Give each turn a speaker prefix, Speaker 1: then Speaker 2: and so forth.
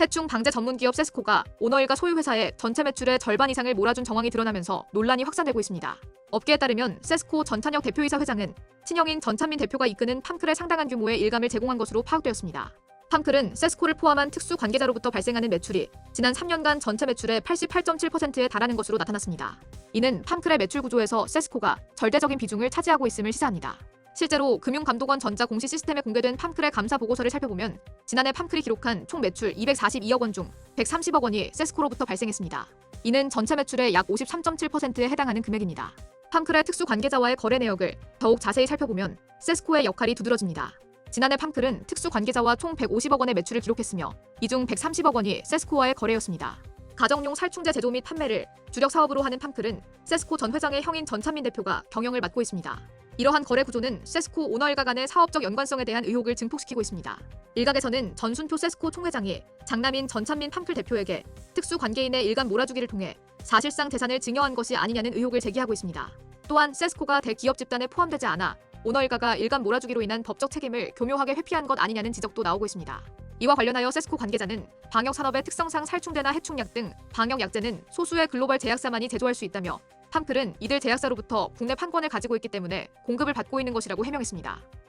Speaker 1: 해충 방제 전문 기업 세스코가 오너일가 소유 회사의 전체 매출의 절반 이상을 몰아준 정황이 드러나면서 논란이 확산되고 있습니다. 업계에 따르면 세스코 전찬혁 대표이사 회장은 친형인 전찬민 대표가 이끄는 팜클에 상당한 규모의 일감을 제공한 것으로 파악되었습니다. 팜클은 세스코를 포함한 특수 관계자로부터 발생하는 매출이 지난 3년간 전체 매출의 88.7%에 달하는 것으로 나타났습니다. 이는 팜클의 매출 구조에서 세스코가 절대적인 비중을 차지하고 있음을 시사합니다. 실제로 금융감독원 전자 공시 시스템에 공개된 팜클의 감사 보고서를 살펴보면 지난해 팜클이 기록한 총 매출 242억 원 중 130억 원이 세스코로부터 발생했습니다. 이는 전체 매출의 약 53.7%에 해당하는 금액입니다. 팜클의 특수 관계자와의 거래 내역을 더욱 자세히 살펴보면 세스코의 역할이 두드러집니다. 지난해 팜클은 특수 관계자와 총 150억 원의 매출을 기록했으며 이 중 130억 원이 세스코와의 거래였습니다. 가정용 살충제 제조 및 판매를 주력 사업으로 하는 팜클은 세스코 전 회장의 형인 전찬민 대표가 경영을 맡고 있습니다. 이러한 거래 구조는 세스코 오너 일가 간의 사업적 연관성에 대한 의혹을 증폭시키고 있습니다. 일각에서는 전순표 세스코 총회장이 장남인 전찬민 팜클 대표에게 특수 관계인의 일감 몰아주기를 통해 사실상 재산을 증여한 것이 아니냐는 의혹을 제기하고 있습니다. 또한 세스코가 대기업 집단에 포함되지 않아 오너 일가가 일감 몰아주기로 인한 법적 책임을 교묘하게 회피한 것 아니냐는 지적도 나오고 있습니다. 이와 관련하여 세스코 관계자는 방역 산업의 특성상 살충제나 해충약 등 방역 약제는 소수의 글로벌 제약사만이 제조할 수 있다며 팜클은 이들 제약사로부터 국내 판권을 가지고 있기 때문에 공급을 받고 있는 것이라고 해명했습니다.